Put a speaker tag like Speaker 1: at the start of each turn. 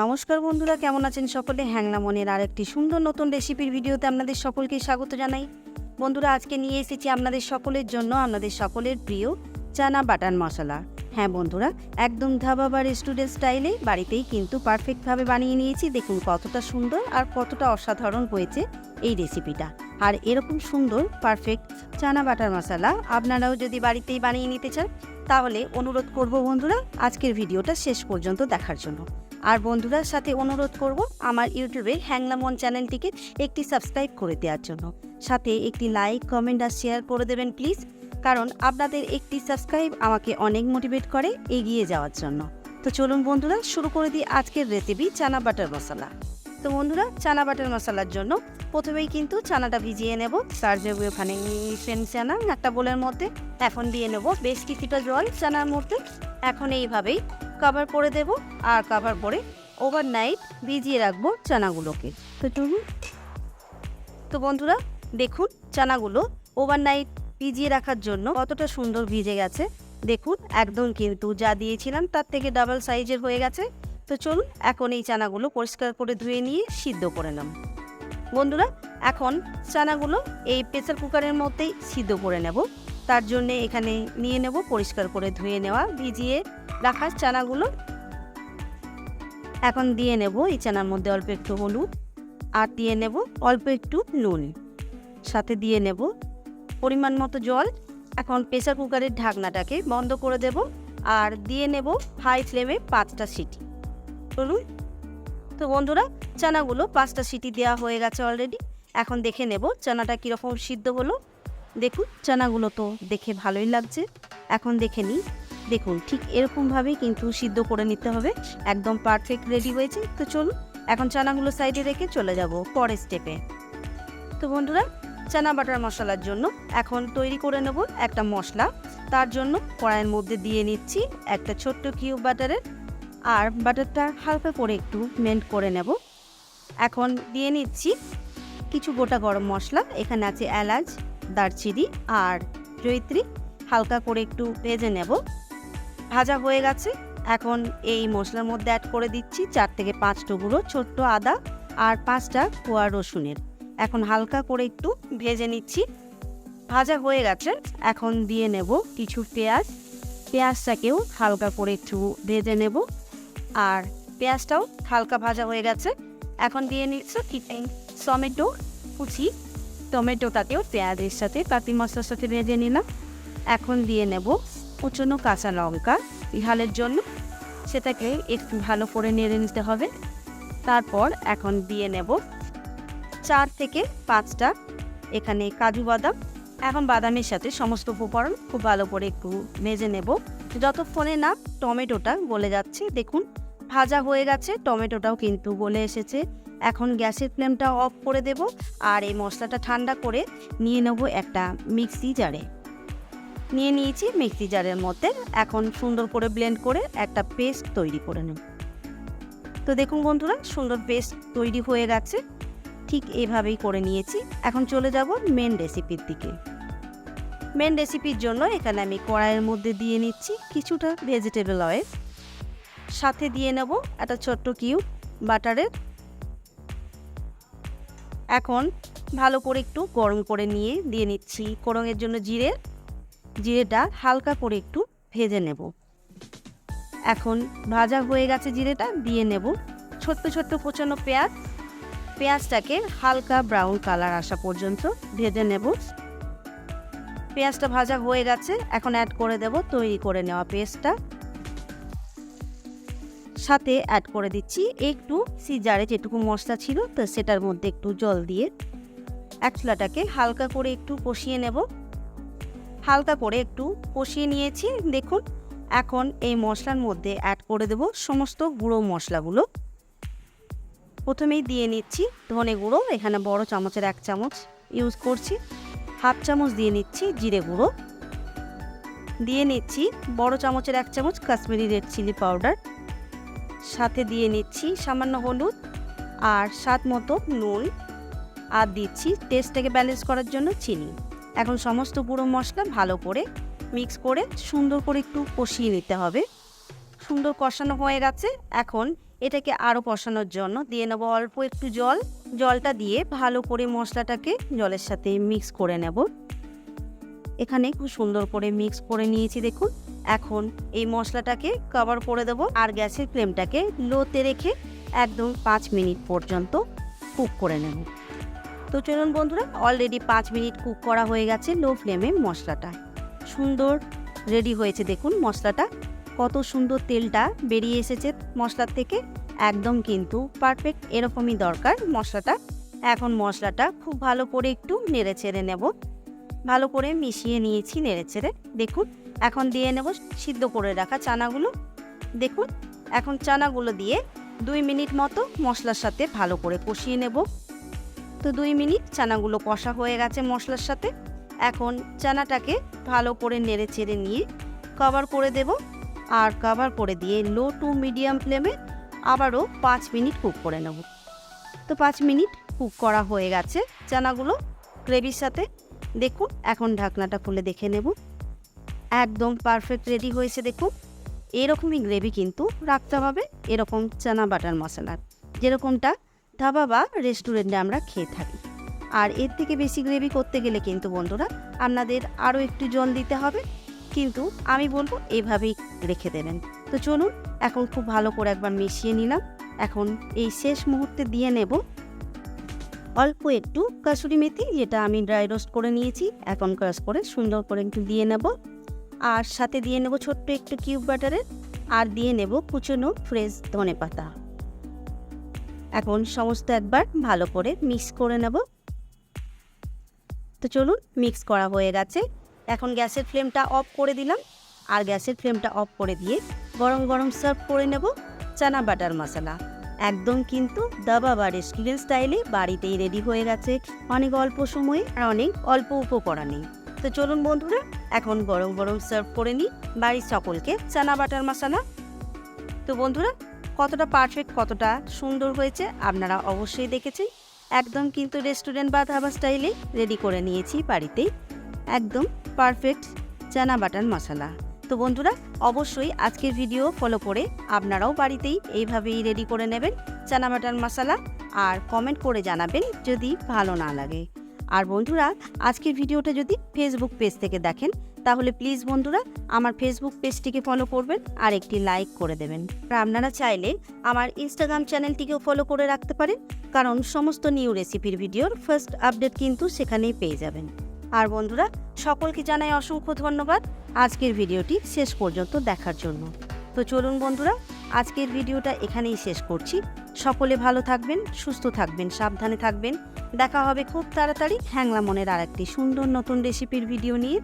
Speaker 1: নমস্কার বন্ধুরা, কেমন আছেন সকলে? হ্যাংলা মনের আর একটি সুন্দর নতুন রেসিপির ভিডিওতে আপনাদের সকলকে স্বাগত জানাই। বন্ধুরা, আজকে নিয়ে এসেছি আপনাদের সকলের জন্য আপনাদের সকলের প্রিয় চানা বাটার মশলা। হ্যাঁ বন্ধুরা, একদম ধাবা বা রেস্টুরেন্ট স্টাইলে বাড়িতেই কিন্তু পারফেক্টভাবে বানিয়ে নিয়েছি। দেখুন কতটা সুন্দর আর কতটা অসাধারণ হয়েছে এই রেসিপিটা আর এরকম সুন্দর পারফেক্ট চানা বাটার মশলা আপনারাও যদি বাড়িতেই বানিয়ে নিতে চান তাহলে অনুরোধ করব বন্ধুরা, আজকের ভিডিওটা শেষ পর্যন্ত দেখার জন্য। আর বন্ধুরার সাথে অনুরোধ করব আমার ইউটিউবে হ্যাংলামন চ্যানেলটিকে একটি সাবস্ক্রাইব করে দেওয়ার জন্য। সাথে একটি লাইক, কমেন্ট আর শেয়ার করে দেবেন প্লিজ, কারণ আপনাদের একটি সাবস্ক্রাইব আমাকে অনেক মোটিভেট করে এগিয়ে যাওয়ার জন্য। তো চলুন বন্ধুরা, শুরু করে দিই আজকের রেসিপি চানা বাটার মশলা। তো বন্ধুরা, চানা বাটার মশলার জন্য প্রথমেই কিন্তু চানাটা ভিজিয়ে নেব। তার যে ওখানে চানা, একটা বোলের মধ্যে। এখন দিয়ে নেব বেশ কিছুটা জল চানার মধ্যে। এখন এইভাবেই কভার করে দেব আর কভার করে ওভারনাইট ভিজিয়ে রাখব চানাগুলোকে। তো চলুন। তো বন্ধুরা, দেখুন চানাগুলো ওভারনাইট ভিজিয়ে রাখার জন্য কতটা সুন্দর ভিজে গেছে। দেখুন, একদম কিন্তু যা দিয়েছিলাম তার থেকে ডাবল সাইজের হয়ে গেছে। তো চলুন, এখন এই চানাগুলো পরিষ্কার করে ধুয়ে নিয়ে সিদ্ধ করে নেব বন্ধুরা, এখন চানাগুলো এই প্রেসার কুকারের মধ্যেই সিদ্ধ করে নেব। তার জন্য এখানে নিয়ে নেব, পরিষ্কার করে ধুয়ে নেওয়া, ভিজিয়ে রাখা চানাগুলো। এখন দিয়ে নেব এই চানার মধ্যে অল্প একটু হলুদ আর দিয়ে নেব অল্প একটু নুন। সাথে দিয়ে নেব পরিমাণ মতো জল। এখন প্রেসার কুকারের ঢাকনাটাকে বন্ধ করে দেব আর দিয়ে নেব হাই ফ্লেমে পাঁচটা সিটি। চলুন তো বন্ধুরা, চানাগুলো পাঁচটা সিটি দেওয়া হয়ে গেছে অলরেডি এখন দেখে নেব চানাটা কীরকম সিদ্ধ হলো। দেখুন, চানাগুলো তো দেখে ভালোই লাগছে। এখন দেখে নিই। দেখুন, ঠিক এরকমভাবেই কিন্তু সিদ্ধ করে নিতে হবে। একদম পারফেক্ট রেডি হয়েছে। তো চলুন, এখন চানাগুলো সাইডে রেখে চলে যাব পরের স্টেপে তো বন্ধুরা, চানা বাটার মশলার জন্য এখন তৈরি করে নেব একটা মশলা। তার জন্য কড়াইয়ের মধ্যে দিয়ে নিচ্ছি একটা ছোট্ট কিউব বাটারের আর বাটারটা হালকা করে একটু মেল্ট করে নেব। এখন দিয়ে নিচ্ছি কিছু গোটা গরম মশলা। এখানে আছে এলাচ, দারচিনি আর জৈত্রী হালকা করে একটু ভেজে নেব। ভাজা হয়ে গেছে। এখন এই মশলার মধ্যে অ্যাড করে দিচ্ছি চার থেকে পাঁচ টুকরো ছোট্ট আদা আর পাঁচটা কোয়া রসুনের। এখন হালকা করে একটু ভেজে নিচ্ছি। ভাজা হয়ে গেছে। এখন দিয়ে নেব কিছু পেঁয়াজ। পেঁয়াজটাকেও হালকা করে একটু ভেজে নেব। আর পেঁয়াজটাও হালকা ভাজা হয়ে গেছে। এখন দিয়ে নিচ্ছি চিকেন, টমেটো, কুচি। টমেটোটাকেও পেঁয়াজের সাথে কাতি মশলার সাথে ভেজে নিলাম। এখন দিয়ে নেব কুচনো কাঁচা লঙ্কা। ঝালের জন্য সেটাকে একটু ভালো করে নেড়ে নিতে হবে। তারপর এখন দিয়ে নেব চার থেকে পাঁচটা এখানে কাজু বাদাম। এখন বাদামের সাথে সমস্ত উপকরণ খুব ভালো করে একটু ভেজে নেব। যতক্ষণে না টমেটোটা গলে যাচ্ছে, দেখুন ভাজা হয়ে গেছে, টমেটোটাও কিন্তু গলে এসেছে। এখন গ্যাসের ফ্লেমটা অফ করে দেব আর এই মশলাটা ঠান্ডা করে নিয়ে নেব একটা মিক্সি জারে। নিয়ে নিয়েছি মিক্সি জারের মধ্যে, এখন সুন্দর করে ব্লেন্ড করে একটা পেস্ট তৈরি করে নেব। তো দেখুন বন্ধুরা, সুন্দর পেস্ট তৈরি হয়ে গেছে। ঠিক এভাবেই করে নিয়েছি। এখন চলে যাব মেন রেসিপির দিকে। মেন রেসিপির জন্য এখানে আমি কড়াইয়ের মধ্যে দিয়ে নিচ্ছি কিছুটা ভেজিটেবল অয়েল সাথে দিয়ে নেব একটা ছোট্ট কিউব বাটারের। এখন ভালো করে একটু গরম করে নিয়ে দিয়ে নিচ্ছি কোরঙের জন্য জিরে। জিরেটা হালকা করে একটু ভেজে নেব। এখন ভাজা হয়ে গেছে জিরেটা দিয়ে নেব। ছোট্ট ছোট্ট কোচানো পেঁয়াজ। পেঁয়াজটাকে হালকা ব্রাউন কালার আসা পর্যন্ত ভেজে নেব। পেঁয়াজটা ভাজা হয়ে গেছে, এখন অ্যাড করে দেব, তৈরি করে নেওয়া পেস্টটা সাথে অ্যাড করে দিচ্ছি একটু সিজারে যেটুকু মশলা ছিল, তো সেটার মধ্যে একটু জল দিয়ে এক একচুলাটাকে হালকা করে একটু কষিয়ে নেব। হালকা করে একটু কষিয়ে নিয়েছি, দেখুন, এখন এই মশলার মধ্যে অ্যাড করে দেব সমস্ত গুঁড়ো মশলাগুলো। প্রথমেই দিয়ে নিচ্ছি ধনে গুঁড়ো, এখানে বড় চামচের এক চামচ ইউজ করছি, হাফ চামচ দিয়ে নিচ্ছি জিরে গুঁড়ো। দিয়ে নিচ্ছি বড় চামচের এক চামচ কাশ্মীরি রেড চিলি পাউডার সাথে দিয়ে নিচ্ছি সামান্য হলুদ আর স্বাদ মতো নুন আর দিচ্ছি টেস্টটাকে ব্যালেন্স করার জন্য চিনি। এখন সমস্ত গুঁড়ো মশলা ভালো করে মিক্স করে সুন্দর করে একটু কষিয়ে নিতে হবে। সুন্দর কষানো হয়ে গেছে। এখন এটাকে আরও কষানোর জন্য দিয়ে নেব অল্প একটু জল। জলটা দিয়ে ভালো করে মশলাটাকে জলের সাথে মিক্স করে নেব। এখানে খুব সুন্দর করে মিক্স করে নিয়েছি দেখুন। এখন এই মশলাটাকে কভার করে দেবো আর গ্যাসের ফ্লেমটাকে লোতে রেখে একদম পাঁচ মিনিট পর্যন্ত কুক করে নেব। তো চলুন বন্ধুরা অলরেডি পাঁচ মিনিট কুক করা হয়ে গেছে লো ফ্লেমে মশলাটা। সুন্দর রেডি হয়েছে, দেখুন মশলাটা। কত সুন্দর তেলটা বেরিয়ে এসেছে মশলার থেকে। একদম কিন্তু পারফেক্ট এরকমই দরকার মশলাটা। এখন মশলাটা খুব ভালো করে একটু নেড়ে চেড়ে নেব। ভালো করে মিশিয়ে নিয়েছি নেড়ে চেড়ে দেখুন এখন দিয়ে নেব সিদ্ধ করে রাখা চানাগুলো। দেখুন, এখন চানাগুলো দিয়ে দুই মিনিট মতো মশলার সাথে ভালো করে কষিয়ে নেব। তো দুই মিনিট চানাগুলো কষা হয়ে গেছে মশলার সাথে। এখন চানাটাকে ভালো করে নেড়ে চেড়ে নিয়ে কভার করে দেব। আর কভার করে দিয়ে লো টু মিডিয়াম ফ্লেমে আবারও পাঁচ মিনিট কুক করে নেব। তো পাঁচ মিনিট কুক করা হয়ে গেছে চানাগুলো গ্রেভির সাথে। দেখুন, এখন ঢাকনাটা খুলে দেখে নেব। একদম পারফেক্ট রেডি হয়েছে, দেখুন। এরকমই গ্রেভি কিন্তু রাখতে হবে, এরকম চানা বাটার মশলার যেরকমটা ধাবা বা রেস্টুরেন্টে আমরা খেয়ে থাকি। আর এর থেকে বেশি গ্রেভি করতে গেলে কিন্তু বন্ধুরা, আপনাদের আরও একটু জল দিতে হবে, কিন্তু আমি বলব এইভাবেই রেখে দেবেন। তো চলুন, এখন খুব ভালো করে একবার মিশিয়ে নিলাম। এখন এই শেষ মুহূর্তে দিয়ে নেব অল্প একটু কাসুরি মেথি, যেটা আমি ড্রাই রোস্ট করে নিয়েছি। এখন ক্রাশ করে সুন্দর করে একটু দিয়ে নেব। আর সাথে দিয়ে নেব ছোট্ট একটু কিউব বাটারের, আর দিয়ে নেব কুচনো ফ্রেশ ধনে পাতা। এখন সমস্ত একবার ভালো করে মিক্স করে নেব। তো চলুন, মিক্স করা হয়ে গেছে। এখন গ্যাসের ফ্লেমটা অফ করে দিলাম। আর গ্যাসের ফ্লেমটা অফ করে দিয়ে গরম গরম সার্ভ করে নেব চানা বাটার মশলা। একদম কিন্তু দাবা বা রেস্টুরেন্ট স্টাইলে বাড়িতেই রেডি হয়ে গেছে। অনেক অল্প সময়ে আর অনেক অল্প উপকরণে। তো চলুন বন্ধুরা, এখন গরম গরম সার্ভ করে নিই বাড়ির সকলকে, চানা বাটার মশলা। তো বন্ধুরা, কতটা পারফেক্ট কতটা সুন্দর হয়েছে আপনারা অবশ্যই দেখেছেন। একদম কিন্তু রেস্টুরেন্ট বা ধাবা স্টাইলে রেডি করে নিয়েছি বাড়িতেই। একদম পারফেক্ট চানা বাটার মশলা। তো বন্ধুরা, অবশ্যই আজকের ভিডিও ফলো করে আপনারাও বাড়িতেই এইভাবেই রেডি করে নেবেন চানা বাটার মশলা। আর কমেন্ট করে জানাবেন যদি ভালো না লাগে। আর বন্ধুরা, আজকের ভিডিওটা যদি ফেসবুক পেজ থেকে দেখেন, তাহলে প্লিজ বন্ধুরা, আমার ফেসবুক পেজটিকে ফলো করবেন আর একটি লাইক করে দেবেন। আর আপনারা চাইলে আমার ইনস্টাগ্রাম চ্যানেলটিকেও ফলো করে রাখতে পারেন, কারণ সমস্ত নিউ রেসিপির ভিডিওর ফার্স্ট আপডেট কিন্তু সেখানেই পেয়ে যাবেন। আর বন্ধুরা, সকলকে জানাই অসংখ্য ধন্যবাদ। আজকের ভিডিওটি শেষ পর্যন্ত দেখার জন্য। তো চলুন বন্ধুরা, আজকের ভিডিওটা এখানেই শেষ করছি। সকলে ভালো থাকবেন, সুস্থ থাকবেন, সাবধানে থাকবেন। দেখা হবে খুব তাড়াতাড়ি। হ্যাংলা মনের আর একটি সুন্দর নতুন রেসিপির ভিডিও নিয়ে।